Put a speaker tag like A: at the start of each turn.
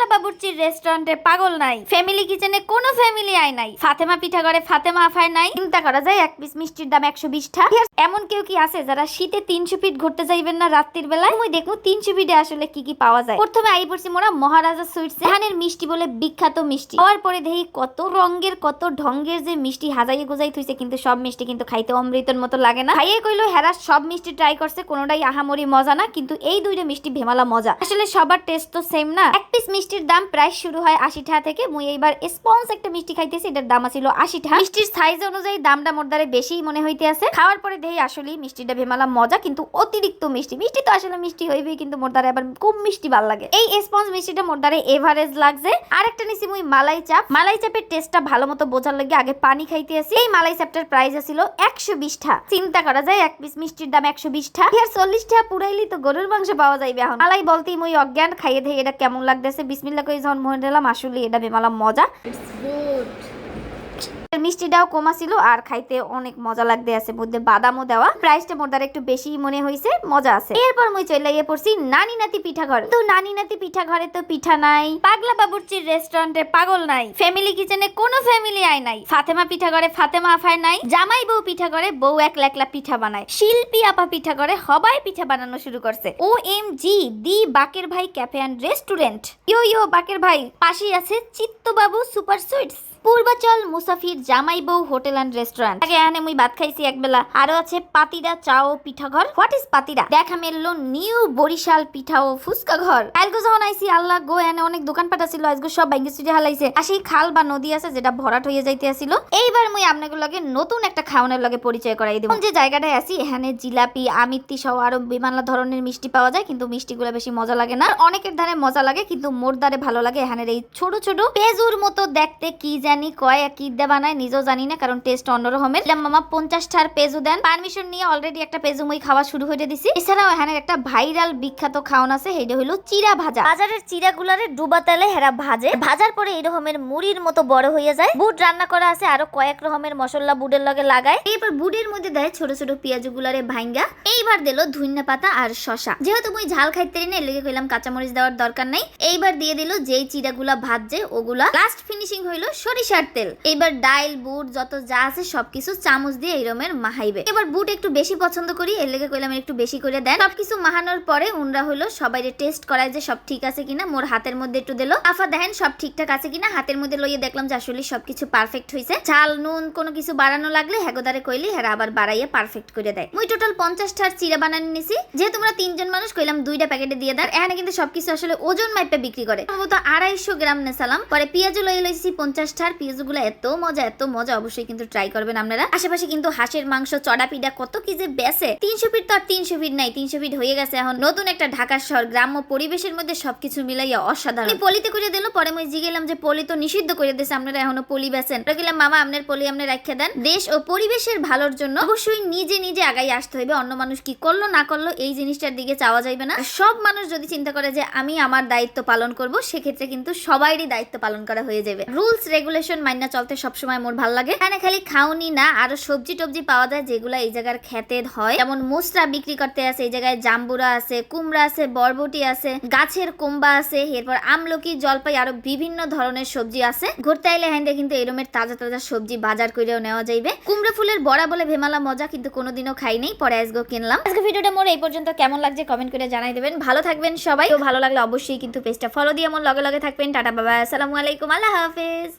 A: পাগলা বাবুর্চির রেস্টুরেন্টে পাগল নাই। ফ্যামিলি কিচেনে কোনো ফ্যামিলি আয় নাই। ফাতেমা পিঠা করে ফাতেমা আফায় নাই। চিন্তা করা যায়, এক পিস মিষ্টির দাম একশো বিশ টা। এমন কেউ কি আছে যারা শীতে তিনশো ফিট ঘুরতে যাইবেন না রাত্রির বেলায়? মই দেখব তিনশো ফিটে আসলে কি কি পাওয়া যায়। প্রথমে আই পড়ছি মোরা মহারাজা সুইটস এখানের মিষ্টি বলে বিখ্যাত মিষ্টি। হওয়ার পরে দেখি কত রঙের, কত ঢঙ্গের যে মিষ্টি হাজাইয়ে গোজাই থুইছে, কিন্তু সব মিষ্টি কিন্তু খাইতে অমৃতের মতো লাগে না। খাইয়ে কইলো, হেরা সব মিষ্টি ট্রাই করছে, কোনোটাই আহামরি মজা না, কিন্তু এই দুইটা মিষ্টি ভেমালা মজা। আসলে সবার টেস্ট তো সেম না। এক পিস মিষ্টির দাম প্রায় শুরু হয় আশি টাকা থেকে। মুই এইবার স্পন্স একটা মিষ্টি খাইতেছি, এটার দাম ছিল আশি টাকা। মিষ্টির সাইজ অনুযায়ী দামটা মোর দ্বারে বেশি মনে হইতে আছে খাওয়ার পরে দেখি আসলে মিষ্টিটা ভেমালা মজা, কিন্তু অতিরিক্ত মিষ্টি। মিষ্টি তো আসলে মিষ্টি হইবে কিন্তু মোর দ্বারা আবার খুব মিষ্টি ভালো লাগে। এই স্পঞ্জ মিষ্টিটা মোর দ্বারা এভারেজ লাগছে। আরেকটা নিছি মুই মালাই চাপ। মালাই চাপের টেস্টটা ভালো মতো বোঝার লাগে আগে পানি খাইতে আসি এই মালাই চাপটার প্রাইস ছিল একশো বিশ টা চিন্তা করা যায়, এক পিস মিষ্টির দাম একশো বিশ টা আর চল্লিশ টাকা পুরাইলি তো গরুর মাংস পাওয়া যাইবে এখন। মালাই বলতেই মুই অজ্ঞান, খাইয়ে দিয়ে এটা কেমন লাগতেছে। বিসমিল্লা করে যখন মনে দিলাম আসলে এটা বেমালা মজা। মিষ্টিটাও কমা ছিল আর খাইতে অনেক মজা লাগতে আছে, মধ্যে বাদামও দেওয়া। প্রাইসটা মোর দ্বারা একটু বেশি মনে হয়েছে মজা আছে। এরপর মুই চলে গিয়ে পড়ছি নানি নাতি পিঠা ঘর তো নানি নাতি পিঠা ঘরে তো পিঠা নাই, পাগলা বাবুর্চির রেস্টুরেন্টে পাগল নাই ফ্যামিলি কিচেনে কোনো ফ্যামিলি আয় নাই। ফাতেমা পিঠা করে ফাতেমা আফায় নাই, জামাই বউ পিঠা করে বউ একলা একলা পিঠা বানায়। শিল্পী আপা পিঠা করে সবাই পিঠা বানানো শুরু করছে। ও এম জি দি বাকের ভাই cafe and restaurant. Yo yo Baker ভাই, পাশেই আছে চিত্তবাবু সুপার সুইটস। পূর্বাচল মুসাফির জামাই বউ হোটেল অ্যান্ড রেস্টুরেন্ট আগে এখানে মুই ভাত খাইছি একবেলা আরও আছে পাতিরা চা ও পিঠা ঘর হোয়াট ইজ পাতিরা? দেখা মেললো নিউ বরিশাল পিঠা ও ফুচকা ঘর। আলগো যখন আইছি, আল্লাহ গো এনে অনেক দোকানপাট ছিল আজগো সব ব্যাঙ্গে সুটে হালাইছে। আর সেই খাল বা নদী আছে যেটা ভরাট হয়ে যাইতে আসিল এইবার মুই আপনাদের লগে নতুন একটা খাওয়ানোর লগে পরিচয় করাই দিব। যে জায়গাটায় আছি, এখানে জিলাপি, আমিত্তি সহ আরও বিমানলা ধরনের মিষ্টি পাওয়া যায়, কিন্তু মিষ্টিগুলো বেশি মজা লাগে না। অনেকের ধারে মজা লাগে, কিন্তু মোর দ্বারে ভালো লাগে এখানের এই ছোট ছোট পেজুর মতো দেখতে কি জানি কয়, কি দে বানায় নিজেও জানি না, কারণ টেস্ট অন্যরকমের। মামা, পঞ্চাশটার পেজু দেন। পারমিশন নিয়ে অলরেডি একটা পেজু মুই খাওয়া শুরু হয়ে দিছি। এছাড়াও এখানে একটা ভাইরাল বিখ্যাত খাওয়ান আছে সেটা হলো চিরা ভাজা। বাজারের চিরাগুলারে ডুবা তেলে হেরা ভাজে। ভাজার পরে এই রকমের মুড়ির মতো বড় হয়ে যায়। বুট রান্না করা আছে, আরও কয়েক রকমের মশলা বুটের লগে লাগায়। এরপর বুটের মধ্যে দেয় ছোট ছোট পেঁয়াজ গুলারে ভাঙ্গা এইবার দিল ধুইনা পাতা আর শশা যেহেতু মুই ঝাল খাইতে না লেগে কইলাম কাঁচামরিচ দেওয়ার দরকার নাই। এইবার দিয়ে দিল যেই চিরাগুলা ভাজছে, ওগুলা। লাস্ট ফিনিশিং হইল সরিষার তেল। এবার ডাইল, বুট, যত যা আছে সবকিছু চামচ দিয়ে এইরমের মাহাইবে। এবার বুট একটু বেশি পছন্দ করি, এর লেগে কইলাম একটু বেশি করে দেন। সবকিছু মাহানোর পরে উনরা হলো সবাই টেস্ট করায় যে সব ঠিক আছে কিনা, মোর হাতের মধ্যে একটু দিল। আফা দেখেন সব ঠিকঠাক আছে কিনা, হাতের মধ্যে লইয়ে দেখলাম যে আসলে সবকিছু পারফেক্ট হয়েছে ঝাল, নুন, কোনো কিছু বাড়ানো লাগলে হেগোদারে কইলি হেরা আবার বাড়াইয়ে পারফেক্ট করে দেয়। মুই টোটাল পঞ্চাশটার চিরা বানানি নিছি। যেহেতু তোমরা তিনজন মানুষ, কইলাম দুইটা প্যাকেটে দিয়ে দেন। এখানে কিন্তু সবকিছু আসলে ওজন মাইপে বিক্রি করে। সম্ভবত আড়াইশো গ্রাম নেসালাম। পরে পেঁয়াজও লইয়ে লইছি পঞ্চাশটার। পেঁয়াজগুলো এত মজা এত মজা অবশ্যই কিন্তু ট্রাই করবেন আপনারা। আশেপাশে কিন্তু হাঁসের মাংস চড়া পিঠা কত কি যে বেসে তিনশো ফিট তো আর তিনশো ফিট নাই, তিনশো ফিট হয়ে গেছে এখন। নতুন একটা ঢাকা শহর, গ্রাম্য পরিবেশের মধ্যে সবকিছু মিলাইয়া অসাধারণ। পলিতে করে দিল, পরে মই জিগেলাম যে পলি তো নিষিদ্ধ করে দিয়েছে আপনারা এখনও পলি বেছেন গেলাম মামা, আপনার পলি আপনি রাখিয়ে দেন। দেশ ও পরিবেশের ভালোর জন্য অবশ্যই নিজে নিজে আগাই আসতে হবে অন্য মানুষ কি করল, না করল, এই জিনিসটার দিকে চাওয়া যাইবে না। সব মানুষ যদি চিন্তা করে যে, আমি আমার দায়িত্ব পালন করব, সেক্ষেত্রে কিন্তু সবাইরই দায়িত্ব পালন করা হয়ে যাবে। রুলস রেগুলেশন মাইনা চলতে সবসময় মোর ভালো লাগে। এখানে খালি খাওনি না, আরও সবজি টবজি পাওয়া যায় যেগুলো এই জায়গার খেতে হয়। যেমন মোসরা বিক্রি করতে আছে, এই জায়গায় জাম্বুরা আছে, কুমড়া আছে, বরবটি আছে, গাছের কুম্বা আছে, এরপর আমলকি, জলপাই, আরও বিভিন্ন ধরনের সবজি আছে। ঘুরতে আইলে হ্যান্ডে কিন্তু এরমের তাজা তাজা সবজি বাজার করেও নেওয়া যাইবে। কুমড়া ফুলের বড়া বলে ভেমালা মজা কিন্তু কোনোদিনও খাই নাই, পরে আজগো কিনলাম। আজকে ভিডিওটা মোর এই পর্যন্ত। কেমন লাগছে কমেন্ট করে জানাই দেবেন। ভালো থাকবেন সবাই। ভালো লাগলে অবশ্যই কিন্তু পেজটা ফলো দিয়ে আমার লগে লগে থাকবেন। টাটা, বাবা আসসালামু আলাইকুম। আল্লাহ হাফেজ।